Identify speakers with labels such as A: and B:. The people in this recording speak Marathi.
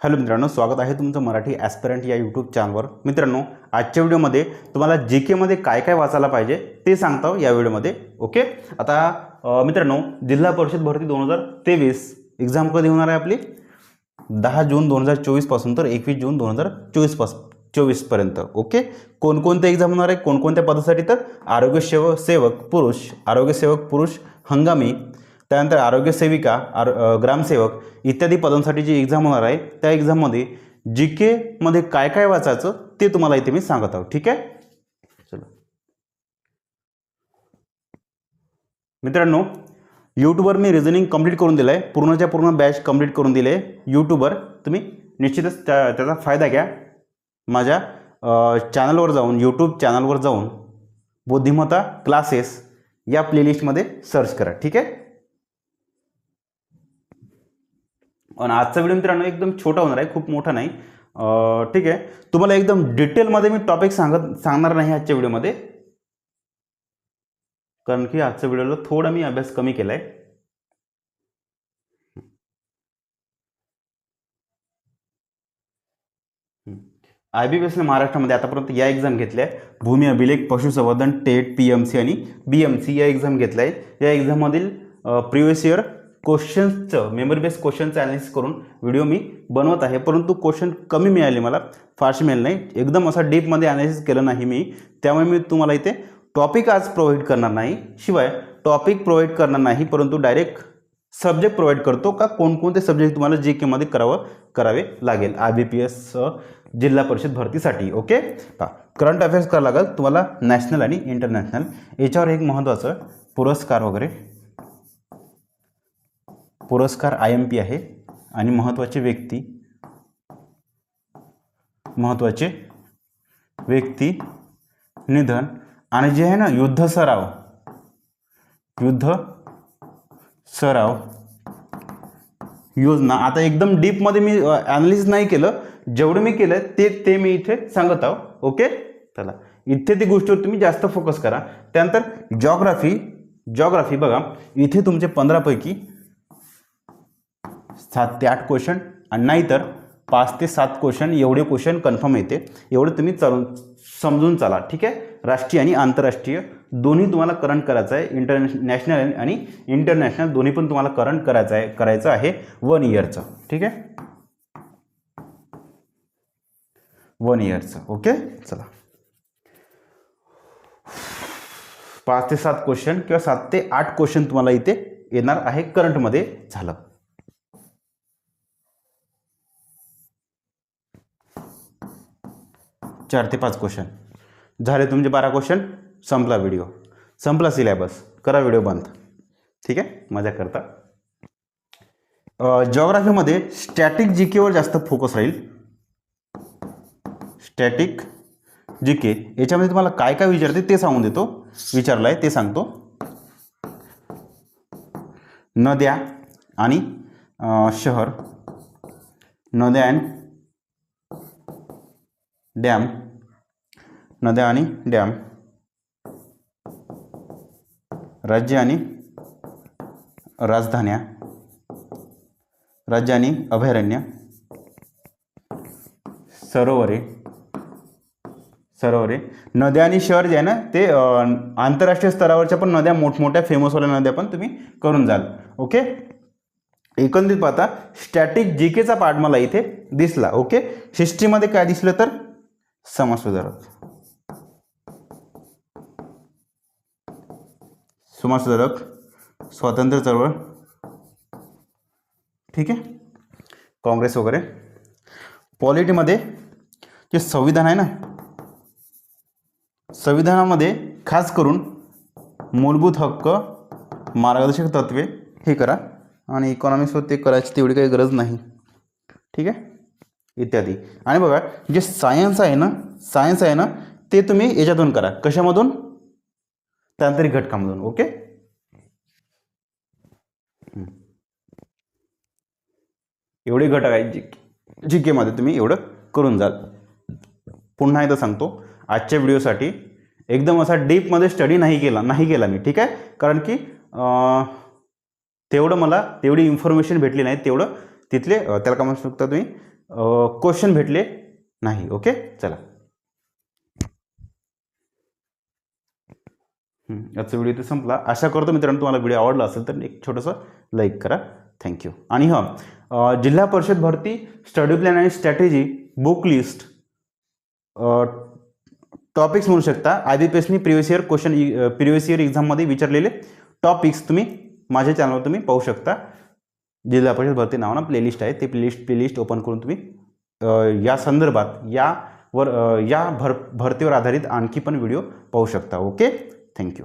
A: हॅलो मित्रांनो स्वागत आहे तुमचं मराठी ॲस्पिरंट या यूट्यूब चॅनलवर मित्रांनो आजच्या व्हिडिओमध्ये तुम्हाला जी केमध्ये काय काय वाचायला पाहिजे ते सांगतो या व्हिडिओमध्ये ओके? आता मित्रांनो जिल्हा परिषद भरती दोन हजार तेवीस एक्झाम कधी होणार आहे आपली? दहा जून दोन हजार चोवीसपासून तर एकवीस जून दोन हजार चोवीसपास चोवीसपर्यंत ओके? कोणकोणत्या एक्झाम होणार आहे कोणकोणत्या पदासाठी तर? आरोग्य सेवक सेवक पुरुष आरोग्य सेवक पुरुष हंगामी त्यानंतर आरोग्यसेविका आर आरो ग्रामसेवक इत्यादी पदांसाठी जी एक्झाम होणार आहे त्या एक्झाममध्ये जी केमध्ये काय काय वाचायचं ते तुम्हाला इथे मी सांगत आहोत. ठीक आहे? चलो. मित्रांनो यूट्यूबवर मी रिझनिंग कंप्लीट करून दिलं आहे पूर्णच्या पूर्ण बॅच कंप्लीट करून दिले. आहे यूट्यूबवर तुम्ही निश्चितच त्या त्याचा फायदा घ्या. माझ्या चॅनलवर जाऊन यूट्यूब चॅनलवर जाऊन बुद्धिमत्ता क्लासेस या प्लेलिस्टमध्ये सर्च करा. ठीक आहे? आणि आजचा व्हिडिओ मित्रांनो एकदम छोटा होणार आहे खूप मोठा नाही. ठीक आहे. तुम्हाला एकदम डिटेलमध्ये मी टॉपिक सांगत सांगणार नाही आजच्या व्हिडिओमध्ये कारण की आजच्या व्हिडिओला थोडा मी अभ्यास कमी केला आहे आय बी बी एसने महाराष्ट्रामध्ये आतापर्यंत या एक्झाम घेतल्या आहे भूमी अभिलेख पशुसंवर्धन टेट पी एम सी आणि बी एम सी या एक्झाम घेतल्या आहे या एक्झाममधील प्रिव्हियस इयर क्वेश्चन्सचं मेमरी बेस्ड क्वेश्चनचं ॲनालिसिस करून व्हिडिओ मी बनवत आहे. परंतु क्वेश्चन कमी मिळाले मला. फारसे मिळाले नाही. एकदम असा डीपमध्ये ॲनालिसिस केलं नाही मी. त्यामुळे मी तुम्हाला इथे टॉपिक आज प्रोव्हाइड करणार नाही. शिवाय टॉपिक प्रोव्हाइड करणार नाही परंतु डायरेक्ट सब्जेक्ट प्रोव्हाइड करतो का? कोणकोणते सब्जेक्ट तुम्हाला जे केमध्ये करावं करावे लागेल? आय बी पी एस जिल्हा परिषद भरतीसाठी. ओके पहा. करंट अफेअर्स करावं लागेल. तुम्हाला नॅशनल आणि इंटरनॅशनल याच्यावर एक महत्त्वाचं पुरस्कार वगैरे पुरस्कार आय एम पी आहे आणि महत्त्वाचे व्यक्ती महत्त्वाचे व्यक्ती निधन. आणि जे आहे ना युद्ध सराव युद्ध सराव योजना. आता एकदम डीपमध्ये मी ॲनालिसिस नाही केलं. जेवढं मी केलं ते ते मी इथे सांगत आहो. ओके चला. इथे ती गोष्टीवर तुम्ही जास्त फोकस करा. त्यानंतर जॉग्राफी जॉग्राफी बघा. इथे तुमचे पंधरापैकी सात ते आठ क्वेश्चन आणि नाहीतर पाच ते सात क्वेश्चन एवढे क्वेश्चन कन्फर्म येते. एवढं तुम्ही चालून समजून चाला ठीक आहे? राष्ट्रीय आणि आंतरराष्ट्रीय दोन्ही तुम्हाला करंट करायचं आहे. इंटरनॅशनल नॅशनल आणि इंटरनॅशनल दोन्ही पण तुम्हाला करंट करायचं आहे करायचं आहे वन इयरचं ठीक आहे? वन इयरचं ओके चला. पाच ते सात क्वेश्चन किंवा सात ते आठ क्वेश्चन तुम्हाला इथे येणार आहे करंटमध्ये झालं. चार ते पाच क्वेश्चन झाले तुमचे बारा क्वेश्चन संपला व्हिडिओ संपला सिलेबस करा व्हिडिओ बंद. ठीक आहे? मजा करता. जॉग्राफीमध्ये स्टॅटिक जी केवर जास्त फोकस राहील. स्टॅटिक जी के याच्यामध्ये तुम्हाला काय काय विचारते ते सांगून देतो. विचारलं आहे ते सांगतो. नद्या आणि शहर. नद्या अँड डॅम नद्या आणि डॅम राज्य आणि राजधान्या राज्य आणि अभयारण्य सरोवरे सरोवरे नद्या आणि शहर जे आहे ना ते आंतरराष्ट्रीय स्तरावरच्या पण नद्या मोठमोठ्या फेमसवाल्या नद्या पण तुम्ही करून जाल. ओके? एकंदरीत पाहता स्टॅटिक जी केचा पार्ट मला इथे दिसला. ओके? हिस्ट्रीमध्ये काय दिसलं तर? समाजसुधारक. समाजसुधारक स्वातंत्र्य चळवळ. ठीक आहे? काँग्रेस वगैरे. पॉलिटीमध्ये जे संविधान आहे ना संविधानामध्ये खास करून मूलभूत हक्क मार्गदर्शक तत्वे हे करा. आणि इकॉनॉमिक्सवर ते करायची तेवढी काही गरज नाही. ठीक आहे? इत्यादी. आणि बघा जे सायन्स आहे ना सायन्स आहे ना ते तुम्ही याच्यातून करा. कशामधून? तांत्रिक घटकामधून ओके? एवढे घटक आहेत जी जी केमध्ये तुम्ही एवढं करून जाल. पुन्हा एकदा सांगतो आजच्या व्हिडिओसाठी एकदम असा डीपमध्ये स्टडी नाही केला नाही केला मी ठीक आहे? कारण की तेवढं मला तेवढी इन्फॉर्मेशन भेटली नाही तेवढं तिथले त्याला काय म्हणू शकता तुम्ही क्वेश्चन भेटले नाही. ओके चला. आजचा व्हिडिओ इथे संपला. आशा करतो मित्रांनो तुम्हाला व्हिडिओ आवडला असेल तर एक छोटंसं लाईक करा. थँक्यू आणि हां जिल्हा परिषद भरती स्टडी प्लॅन आणि स्ट्रॅटेजी बुक लिस्ट टॉपिक्स म्हणू शकता. I B P एसनी previous year question previous year एक्झाममध्ये विचारलेले टॉपिक्स तुम्ही माझ्या चॅनलवर तुम्ही पाहू शकता. जिल्हा परिषद भरती नावानं प्लेलिस्ट आहे ते प्लेलिस्ट प्लेलिस्ट ओपन करून तुम्ही या संदर्भात यावर या भर भरतीवर आधारित आणखी पण व्हिडिओ पाहू शकता. Okay thank you